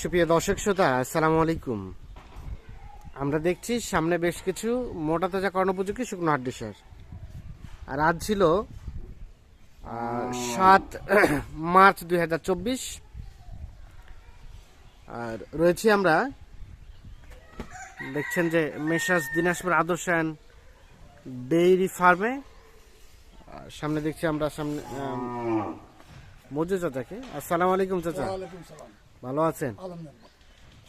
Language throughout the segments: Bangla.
সুপ্রিয় দর্শক শ্রোতা, আসসালামু আলাইকুম। আমরা দেখছি সামনে বেশ কিছু মোটা তাজা কর্ণোপযোগী শুকনো হাড্ডি সার আর আজ ছিল সাত মার্চ দুই হাজার চব্বিশ। আর রয়েছি আমরা, দেখছেন যে মেসাজ দিনাজপুর আদর্শায়ন ডেইরি ফার্মে। সামনে দেখছি আমরা সামনে মজু চাচাকে। আসসালামু আলাইকুম, চাচা। ভালো আছেন?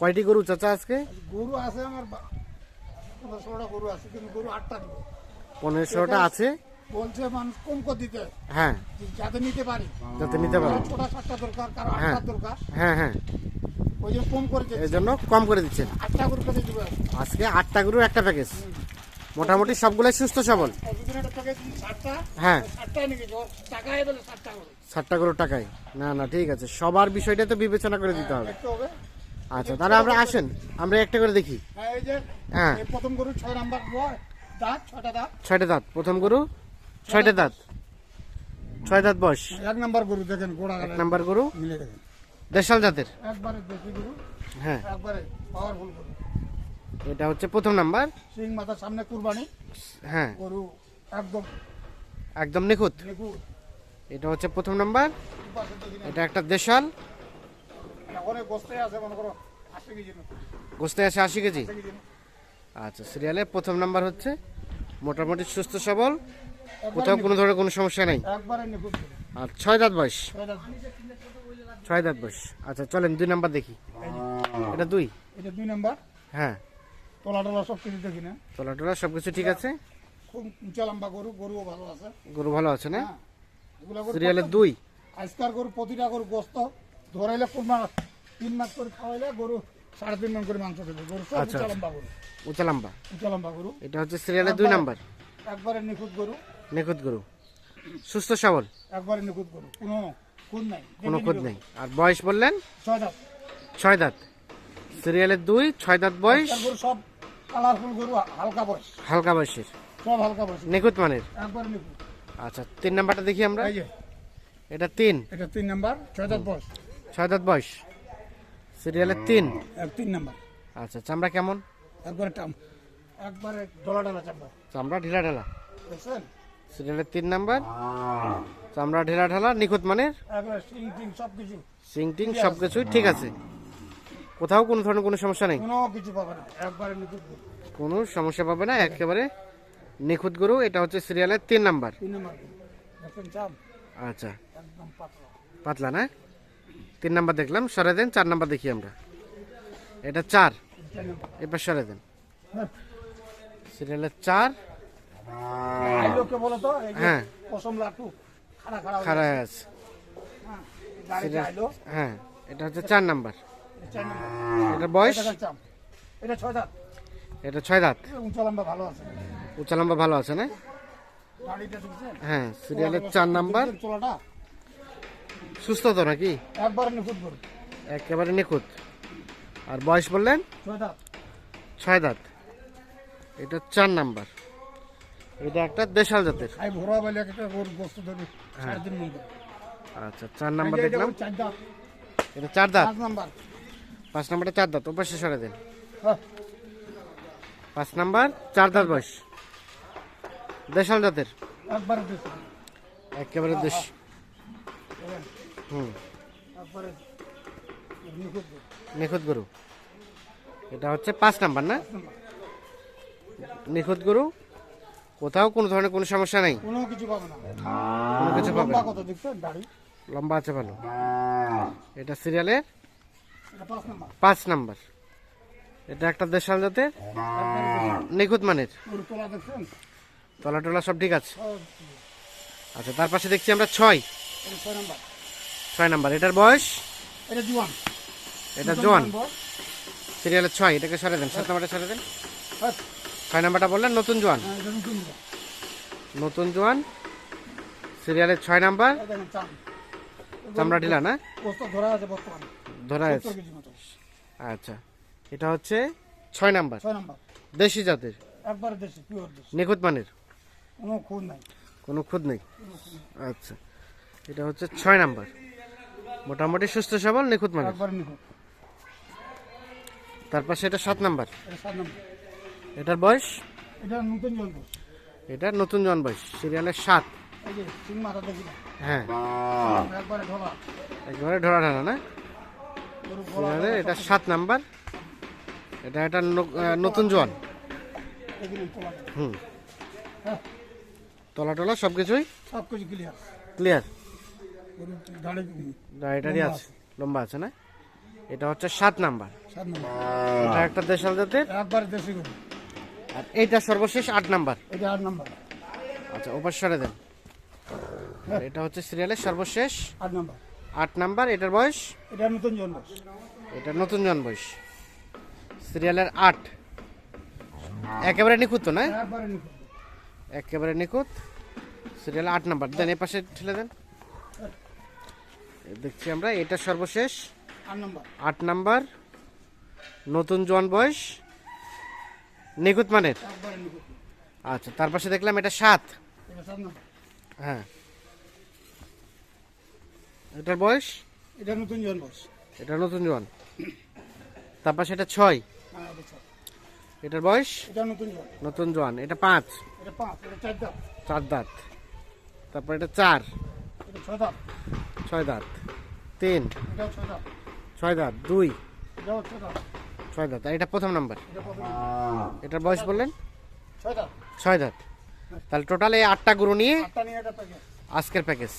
কয়টি গরু চাচা আজকে? গরু আছে আমার পনেরোশোটা গরু আছে কিন্তু গরু আটটা দিব পনেরোশোটা আছে? বলছে মানুষ কম করে দিতে। হ্যাঁ। যাতে নিতে পারি। যাতে নিতে পারো। কারও ছোটা সাতটা দরকার কারও হ্যাঁ। আটটা দরকার। হ্যাঁ হ্যাঁ। ওই জন্য কম করে এই জন্য কম করে দিচ্ছেন। আটটা গরু দিবে। আজকে আটটা গরু একটা প্যাকেজ। মোটামুটি সবগুলাই সুস্থ সবল। হ্যাঁ। ষাটটা গরুর টাকায়। না না ঠিক আছে। সবার বিষয়টা তো বিবেচনা করে দিতে হবে। আচ্ছা তাহলে আমরা আসেন। আমরা একটা করে দেখি। হ্যাঁ। প্রথম গরু ছয় নাম্বার দাঁত ছয়টা দাঁত। ছয়টা দাঁত প্রথম গরু ছয়টা দাঁত। ছয় দাঁত বয়স। এক নাম্বার গরু দেখেন গোড়া এক নাম্বার গরু। মিলে দেখেন দেশাল জাতের। একবারে গরু হ্যাঁ। একবারে পাওয়ারফুল গরু। এটা হচ্ছে প্রথম নাম্বার। সিং মাথার সামনে কুরবানি। হ্যাঁ। গরু একদম একদম নিখুঁত। নিখুঁত। এটা হচ্ছে প্রথম নাম্বার। এটা একটা দেশাল। অনেক বস্তায় আছে মনে করো আশি কেজি গোস্তে আছে আশি কেজি? আচ্ছা সিরিয়ালে প্রথম নাম্বার হচ্ছে মোটামুটি সুস্থ সবল। কোথাও কোনো ধরনের কোনো সমস্যা নেই। আর ছয় দাঁত বয়স? ছয় দাঁত। বয়স। আচ্ছা চলেন দুই নাম্বার দেখি। এটা দুই? এটা দুই নাম্বার। হ্যাঁ। তলা টলা সব কিছু দেখি না। তোলা টোলা সব কিছু ঠিক আছে? খুব উঁচা লম্বা গরু গরুও ভালো আছে। গরু ভালো আছে না? হ্যাঁ সিরিয়ালে দুই? আজকার গরু প্রতিটা গরু গোস্ত ধরাইলে কোন মাস তিন মাস করে খাওয়াইলে গরু সাড়ে তিন মান করে মাংস দেবে গরু সব আচ্ছা, উঁচা আচ্ছা। লম্বা গরু। উঁচা লম্বা? উঁচা লম্বা গরু। এটা হচ্ছে সিরিয়ালে দুই নাম্বার? একবারে নিখুঁত গরু। নিখুঁত গরু। সুস্থ সবল? একবারে নিখুঁত গরু। কোনো খুন নাই। কোনো খোঁজ নেই। আর বয়স বললেন? ছয় দাঁত। ছয় দাঁত। সিরিয়ালের দুই ছয় দাঁত বয়স? সব কালারফুল গরু হালকা বয়স। হালকা বয়সের? সব হালকা বয়স। নিখুঁত মানের? একবারে নিখুঁত। আচ্ছা তিন নাম্বারটা দেখি আমরা। এই এটা তিন? এটা তিন নাম্বার ছয় দাঁত বয়স। ছয় দাঁত বয়স। সিরিয়ালের তিন? তিন নাম্বার। আচ্ছা চামড়া কেমন? একবারে একবারে ডলা ডলা চাপা চামড়া ঢিলা ঢালা। সিরিয়ালের তিন নাম্বার? চামড়া ঢিলা ঢালা নিখুঁত মানের? একবারে সিং টিং সব কিছু সব কিছুই ঠিক আছে। কোথাও কোনো ধরনের কোনো সমস্যা নেই? কোনো কিছু পাবে না একবারে নিখুঁত কোনো সমস্যা পাবে না একেবারে নিখুঁত গরু এটা হচ্ছে সিরিয়ালের তিন নাম্বার। তিন আচ্ছা। একদম পাতলা। পাতলা না? তিন নাম্বার দেখলাম সরে দেন চার নাম্বার দেখি আমরা। এটা চার। এবার সরে দেন। সিরিয়ালের চার। হ্যাঁ। খাড়া আছে। হ্যাঁ, হ্যাঁ এটা হচ্ছে চার নাম্বার। এটার বয়স? এটা এটা ছয় দাঁত। এটা ছয় দাঁত। উঁচা লম্বা ভালো আছে। উচ্চ লম্বা ভালো আছে না? হ্যাঁ সিরিয়ালের চার নাম্বার। সুস্থ তো নাকি? একবারে নিখুঁত একেবারে নিখুঁত। আর বয়স বললেন? ছয় দাঁত। এটা চার নাম্বার। এটা একটা দেশাল জাতের। করে। আচ্ছা চার নাম্বার এটা দেখলাম। এটা চার দাঁত। নাম্বার। পাঁচ নাম্বারটা চার দাঁত ওপাশে সরে দেন পাঁচ নাম্বার চার দাঁত বয়স। দেশাল জাতের। একেবারে দেশ। হুম। নিখুঁত গরু। এটা হচ্ছে পাঁচ নাম্বার না। নিখুঁত গরু। কোথাও কোনো ধরনের কোনো সমস্যা নেই। কোনো কিছু পাবে না। কোনো কিছু পাবে লম্বা না। কত দেখছেন? দাড়ি। লম্বা আছে ভালো। এটা সিরিয়ালের পাঁচ নাম্বার। এটা একটা দেশাল জাতের নিখুঁত মানের। তোলা টলা সব ঠিক আছে? আচ্ছা তার পাশে দেখছি আমরা ছয়। ছয় নাম্বার। এটার বয়স? এটা জুয়ান। এটা জোয়ান। সিরিয়ালের ছয় এটাকে সরে দেন। সাত নাম্বারটা সরে দেন। ছয়। নাম্বারটা বললেন নতুন জোয়ান। হ্যাঁ, নতুন জোয়ান। সিরিয়ালের ছয় নাম্বার। চামড়া ঢিলা না? ধরা আছে বর্তমানে। ধরা আছে। আচ্ছা এটা হচ্ছে ছয় নাম্বার। ছয় নাম্বার। দেশি জাতের? একবারে দেশি পিওর দেশি। নিখুঁত মানের? কোনো খুন নাই। কোনো খুদ নেই? আচ্ছা এটা হচ্ছে ছয় নাম্বার। মোটামুটি সুস্থ সবল নিখুঁত মানের? একবারে নিখুঁত। তারপর সেটা সাত নাম্বার। এটার বয়স? এটা নতুন জন্ম। এটা নতুন জন বয়স সিরিয়ালের সাত। হ্যাঁ। একবারে ঢোলা ঢালা না? এটা সাত নাম্বার। এটা একটা ন- নতুন জোয়ান। হুম। তলা টলা সব কিছুই সব কিছু ক্লিয়ার ক্লিয়ার আছে লম্বা আছে না? এটা হচ্ছে সাত নাম্বার। এটা একটা দেশাল জাতের? একবারে দেশি গরু। আর এইটা সর্বশেষ আট নাম্বার। এটা আট নম্বর। আচ্ছা ওপার সরে দেন। এটা হচ্ছে সিরিয়ালের সর্বশেষ আট নম্বর। আট নাম্বার এটার বয়স? এটা নতুন জন্ম এটা নতুন জন বয়স। সিরিয়ালের আট। একেবারে নিখুঁত তো না? একেবারে নিখুঁত। সিরিয়াল আট নাম্বার। দেন এ পাশে ঠেলে দেন। দেখছি আমরা এটা সর্বশেষ। আট নম্বর। নতুন জন বয়স। নিখুঁত মানের? আচ্ছা তার পাশে দেখলাম এটা সাত। হ্যাঁ। এটার বয়স? এটা নতুন জন্ম এটা নতুন জন তার পাশে এটা ছয়। হ্যাঁ। এটার বয়স? এটা নতুন জন এটা পাঁচ? এটা পাঁচ এটা চার দাঁত। চার দাঁত। তারপর এটা চার? এটা ছয় দাঁত। ছয় দাঁত। তিন? ছয় দাঁত। ছয় দাঁত। দুই? এটাও ছয় দাঁত। ছয় দাঁত। এটা প্রথম নাম্বার? এটার বয়স বললেন? ছয় দাঁত। ছয় দাঁত। তাহলে টোটাল এই আটটা গরু নিয়ে আজকের প্যাকেজ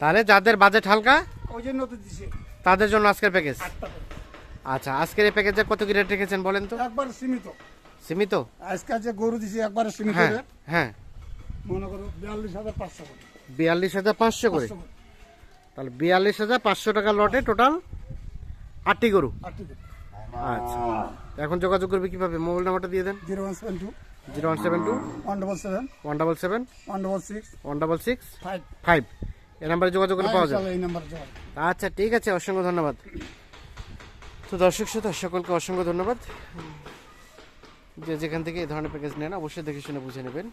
তাহলে যাদের বাজেট হালকা ওই জন্য তো দিছে। তাদের জন্য আজকের প্যাকেজ আচ্ছা আজকের এই প্যাকেজে কত কি রেট রেখেছেন বলেন তো? একবার সীমিত। সীমিত? আজকে যে গরু দিছে একবারে সীমিত হ্যাঁ। হ্যাঁ। মনে করো বিয়াল্লিশ হাজার পাঁচশো করে। বিয়াল্লিশ হাজার পাঁচশো করে? তাহলে বিয়াল্লিশ হাজার পাঁচশো টাকা লটে টোটাল আটটি গরু। আটটি আচ্ছা। এখন যোগাযোগ করবে কীভাবে? মোবাইল নাম্বারটা দিয়ে দেন। Zero one seven two. Zero one seven two. One double seven. One double seven. One double six. One double six. Five. Five. এই নাম্বারে যোগাযোগ করে পাওয়া যায়? এই নাম্বারে যাবে আচ্ছা ঠিক আছে অসংখ্য ধন্যবাদ। তো দর্শক শ্রোতা সকলকে অসংখ্য ধন্যবাদ। যে যেখান থেকে এই ধরনের প্যাকেজ নেন অবশ্যই দেখে শুনে বুঝে নেবেন।